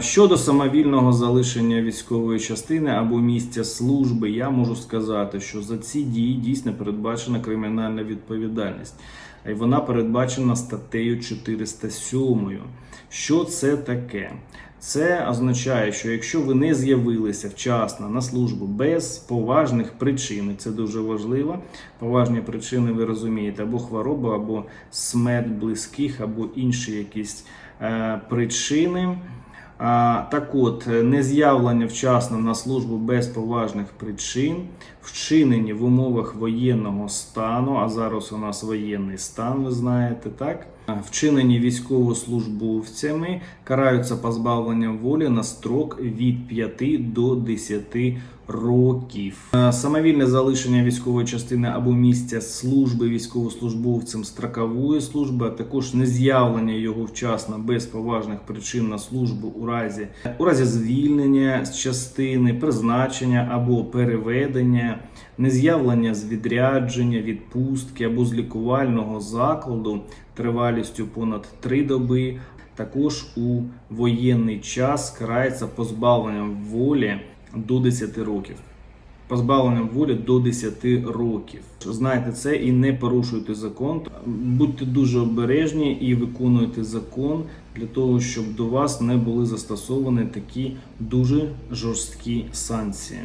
Щодо самовільного залишення військової частини або місця служби, я можу сказати, що за ці дії дійсно передбачена кримінальна відповідальність. І вона передбачена статтею 407. Що це таке? Це означає, що якщо ви не з'явилися вчасно на службу без поважних причин, це дуже важливо. Поважні причини ви розумієте, або хвороба, або смерть близьких, або інші якісь е, причини. Так от, е, нез'явлення вчасно на службу без поважних причин, вчинені в умовах воєнного стану, а зараз у нас воєнний стан, ви знаєте, так? Вчинені військовослужбовцями караються позбавленням волі на строк від 5 до 10 років. Е, Самовільне залишення військової частини або місця служби військовослужбовцем строкової служби, а також нез'явлення його вчасно без поважних причин на службу у разі у разі звільнення з частини, призначення або переведення, нез'явлення з відрядження, відпустки або з лікувального закладу тривалістю понад 3 доби. Також у воєнний час карається позбавленням волі до 10 років. Позбавленням волі до 10 років. Знайте це і не порушуйте закон. Будьте дуже обережні і виконуйте закон для того, щоб до вас не були застосовані такі дуже жорсткі санкції.